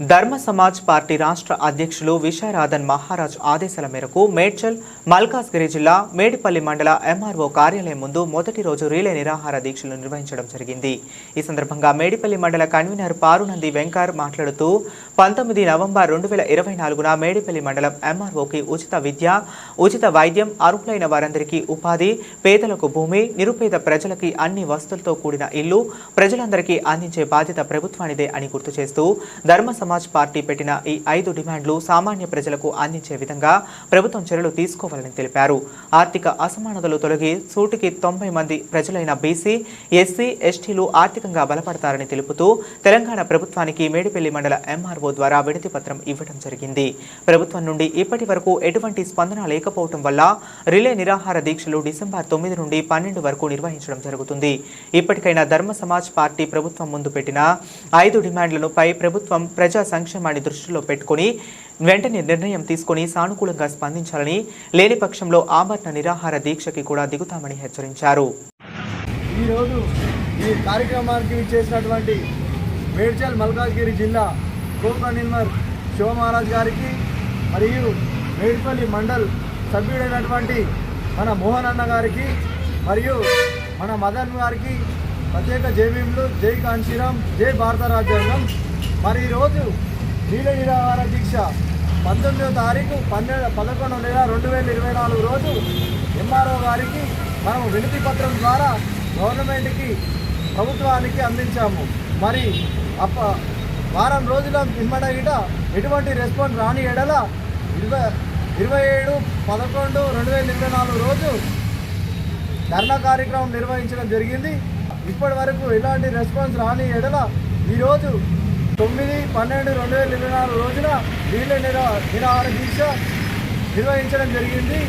ధర్మ సమాజ్ పార్టీ రాష్ట్ర అధ్యక్షులు విశారాధన్ మహారాజ్ ఆదేశాల మేరకు మేడ్చల్ మల్కాజ్గిరి జిల్లా మేడిపల్లి మండల ఎంఆర్ఓ కార్యాలయం ముందు మొదటి రోజు రీలే నిరాహార దీక్షలు నిర్వహించడం జరిగింది. ఈ సందర్భంగా మేడిపల్లి మండల కన్వీనర్ పారునంది వెంకర్ మాట్లాడుతూ పంతొమ్మిది నవంబర్ రెండు వేల ఇరవై నాలుగున మేడిపల్లి మండలం ఎంఆర్ఓకి ఉచిత విద్య ఉచిత వైద్యం అర్హులైన వారందరికీ ఉపాధి పేదలకు భూమి నిరుపేద ప్రజలకి అన్ని వస్తువులతో కూడిన ఇల్లు ప్రజలందరికీ అందించే బాధ్యత ప్రభుత్వానిదే అని గుర్తు చేస్తూ ధర్మ సమాజ్ పార్టీ పెట్టిన ఈ ఐదు డిమాండ్లు సామాన్య ప్రజలకు అందించే విధంగా ప్రభుత్వం చర్యలు తీసుకోవాలని తెలిపారు. ఆర్థిక అసమానతలు తొలగి సూటికి తొంభై మంది ప్రజలైన బీసీ ఎస్సీ ఎస్టీలు ఆర్థికంగా బలపడతారని తెలుపుతూ తెలంగాణ ప్రభుత్వానికి మేడిపల్లి మండల ఎంఆర్ఓ ద్వారా వినతి పత్రం ఇవ్వడం జరిగింది. ప్రభుత్వం నుండి ఇప్పటి వరకు ఎటువంటి స్పందన లేకపోవటం వల్ల రిలే నిరాహార దీక్షలు డిసెంబర్ తొమ్మిది నుండి పన్నెండు వరకు నిర్వహించడం జరుగుతుంది. ఇప్పటికైనా ధర్మ సమాజ్ పార్టీ ప్రభుత్వం ముందు పెట్టిన ఐదు డిమాండ్లను పై ప్రభుత్వం ప్రజా సంక్షేమాన్ని దృష్టిలో పెట్టుకొని వెంటనే నిర్ణయం తీసుకొని సానుకూలంగా స్పందించాలని లేని పక్షంలో ఆమరణ నిరాహార దీక్షకి కూడా దిగుతామని హెచ్చరించారు. ఈరోజు ఈ కార్యక్రమానికి చేసినటువంటి మేడ్చల్ మల్కాజ్గిరి జిల్లా కో నిర్మర్ శివమహారాజ్ గారికి మరియు మేడిపల్లి మండల్ సభ్యుడైనటువంటి మన మోహన్ అన్న గారికి మరియు మన మదన్ గారికి ప్రత్యేక జైభీములు జై కాంశీరామ్ జై భారత రాజ్యాంగం. మరి ఈరోజు నీల నిరాహార దీక్ష పంతొమ్మిదో తారీఖు పన్నెండు పదకొండు నెల రెండు వేల ఇరవై నాలుగు రోజు ఎంఆర్ఓ గారికి మనం వినతి పత్రం ద్వారా గవర్నమెంట్కి ప్రభుత్వానికి అందించాము. మరి అప్ప వారం రోజుల పిమ్మట గిట ఎటువంటి రెస్పాన్స్ రాని ఎడల ఇరవై ఇరవై ఏడు పదకొండు రెండు వేల ఇరవై నాలుగు రోజు ధర్నా కార్యక్రమం నిర్వహించడం జరిగింది. ఇప్పటి వరకు ఎలాంటి రెస్పాన్స్ రాని ఎడల ఈరోజు తొమ్మిది పన్నెండు రెండు వేల ఇరవై నాలుగు రోజున వీళ్ళ నిరా నిరాహార దీక్ష నిర్వహించడం జరిగింది.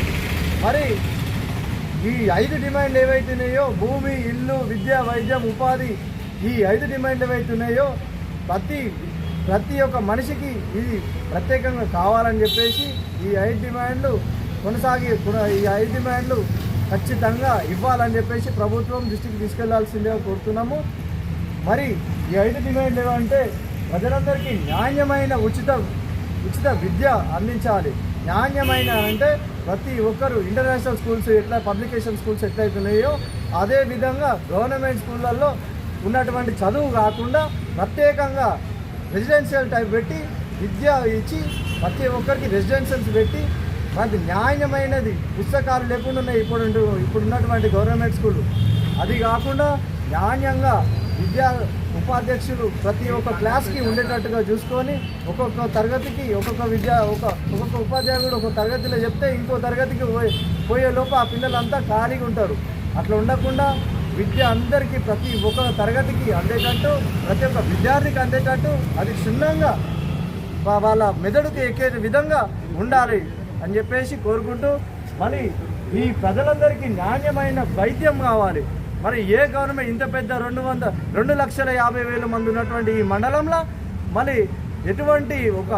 మరి ఈ ఐదు డిమాండ్లు ఏవైతున్నాయో భూమి ఇల్లు విద్య వైద్యం ఉపాధి ఈ ఐదు డిమాండ్లు ఏవైతున్నాయో ప్రతి ప్రతి ఒక్క మనిషికి ఇది ప్రత్యేకంగా కావాలని చెప్పేసి ఈ ఐదు డిమాండ్లు కొనసాగి ఈ ఐదు డిమాండ్లు ఖచ్చితంగా ఇవ్వాలని చెప్పేసి ప్రభుత్వం దృష్టికి తీసుకెళ్ళాల్సిందిగా కోరుతున్నాము. మరి ఈ ఐదు డిమాండ్లు ఏమంటే ప్రజలందరికీ నాణ్యమైన ఉచిత ఉచిత విద్య అందించాలి. నాణ్యమైన అంటే ప్రతి ఒక్కరు ఇంటర్నేషనల్ స్కూల్స్ ఎట్లా పబ్లికేషన్ స్కూల్స్ ఎట్లయితున్నాయో అదే విధంగా గవర్నమెంట్ స్కూళ్ళల్లో ఉన్నటువంటి చదువు కాకుండా ప్రత్యేకంగా రెసిడెన్షియల్ టైప్ పెట్టి విద్య ఇచ్చి ప్రతి ఒక్కరికి రెసిడెన్షియల్స్ పెట్టి మనకి న్యాయమైనది. పుస్తకాలు లేకుండా ఉన్నాయి. ఇప్పుడు ఇప్పుడు ఉన్నటువంటి గవర్నమెంట్ స్కూల్ అది కాకుండా నాణ్యంగా విద్యా ఉపాధ్యక్షులు ప్రతి ఒక్క క్లాస్కి ఉండేటట్టుగా చూసుకొని ఒక్కొక్క తరగతికి ఒక్కొక్క విద్యా ఒక ఒక్కొక్క ఉపాధ్యాయుడు ఒక తరగతిలో చెప్తే ఇంకో తరగతికి పోయే పోయే లోపు ఆ పిల్లలంతా ఖాళీగా ఉంటారు. అట్లా ఉండకుండా విద్య అందరికీ ప్రతి ఒక్క తరగతికి అందేటట్టు ప్రతి ఒక్క విద్యార్థికి అందేటట్టు అది క్షుణ్ణంగా వాళ్ళ మెదడుకి ఎక్కే విధంగా ఉండాలి అని చెప్పేసి కోరుకుంటూ మరి ఈ ప్రజలందరికీ నాణ్యమైన వైద్యం కావాలి. మరి ఏ గవర్నమెంట్ ఇంత పెద్ద రెండు వంద రెండు లక్షల యాభై వేల మంది ఉన్నటువంటి ఈ మండలంలో మళ్ళీ ఎటువంటి ఒక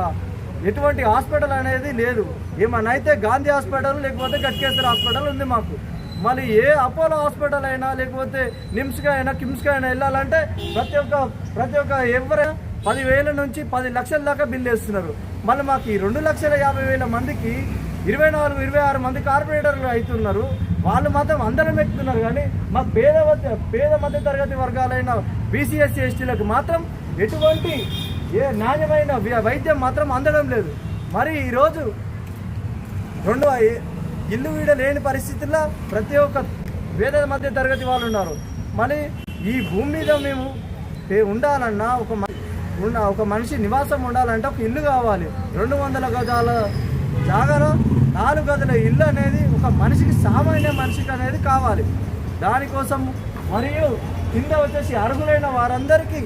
ఎటువంటి హాస్పిటల్ అనేది లేదు. ఏమన్నా అయితే గాంధీ హాస్పిటల్ లేకపోతే గట్కేశ్వర హాస్పిటల్ ఉంది మాకు. మళ్ళీ ఏ అపోలో హాస్పిటల్ అయినా లేకపోతే నిమ్స్గా అయినా కిమ్స్గా అయినా వెళ్ళాలంటే ప్రతి ఒక్క ప్రతి ఒక్క ఎవరైనా పదివేల నుంచి పది లక్షల దాకా బిల్లు వేస్తున్నారు. మళ్ళీ మాకు ఈ రెండు లక్షల యాభై వేల మందికి ఇరవై నాలుగు ఇరవై ఆరు మంది కార్పొరేటర్లు అవుతున్నారు. వాళ్ళు మాత్రం అందరం ఎక్కుతున్నారు కానీ మా పేద పేద మధ్య తరగతి వర్గాలైన బీసీఎస్సీ ఎస్టీలకు మాత్రం ఎటువంటి ఏ నాణ్యమైన వైద్యం మాత్రం అందడం లేదు. మరి ఈరోజు రెండు ఇల్లు వీడ లేని పరిస్థితుల్లో ప్రతి ఒక్క పేద మధ్య తరగతి వాళ్ళు ఉన్నారు. మళ్ళీ ఈ భూమి మీద మేము ఉండాలన్నా ఒక మ- ఉన్న ఒక మనిషి నివాసం ఉండాలంటే ఒక ఇల్లు కావాలి. రెండు వందల గజాల జాగాలో నాలుగు గదుల ఇల్లు అనేది ఒక మనిషికి సామాన్య మనిషికి అనేది కావాలి. దానికోసం మరియు కింద వచ్చేసి అర్హులైన వారందరికీ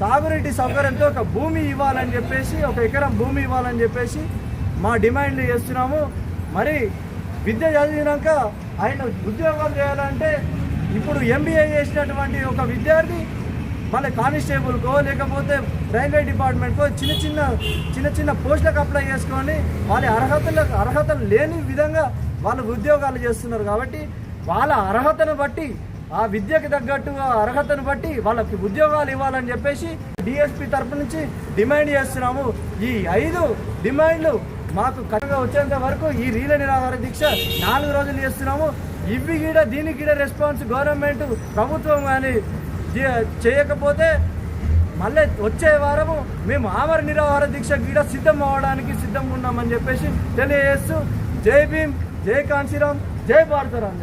సాగునీటి సౌకర్యంతో ఒక భూమి ఇవ్వాలని చెప్పేసి ఒక ఎకరం భూమి ఇవ్వాలని చెప్పేసి మా డిమాండ్లు చేస్తున్నాము. మరి విద్య చదివినాక ఆయన ఉద్యోగం చేయాలంటే ఇప్పుడు ఎంబీఏ చేసినటువంటి ఒక విద్యార్థి మళ్ళీ కానిస్టేబుల్కో లేకపోతే రైల్వే డిపార్ట్మెంట్కో చిన్న చిన్న చిన్న చిన్న పోస్టులకు అప్లై చేసుకొని వాళ్ళ అర్హతలకు అర్హతలు లేని విధంగా వాళ్ళు ఉద్యోగాలు చేస్తున్నారు కాబట్టి వాళ్ళ అర్హతను బట్టి ఆ విద్యకు తగ్గట్టు ఆ అర్హతను బట్టి వాళ్ళకి ఉద్యోగాలు ఇవ్వాలని చెప్పేసి డిఎస్పి తరపు నుంచి డిమాండ్ చేస్తున్నాము. ఈ ఐదు డిమాండ్లు మాకు కరెక్ట్గా వచ్చేంత వరకు ఈ రీల నిరాహార దీక్ష నాలుగు రోజులు చేస్తున్నాము. ఇవి కూడా దీనికి కూడా రెస్పాన్స్ గవర్నమెంట్ ప్రభుత్వం కానీ చేయకపోతే మళ్ళీ వచ్చే వారము మేము ఆమర నిరాహార దీక్ష గీడ సిద్ధం అవ్వడానికి సిద్ధంగా ఉన్నామని చెప్పేసి తెలియజేస్తూ జై భీమ్ జై కాంశీరామ్ జై భారతరామ్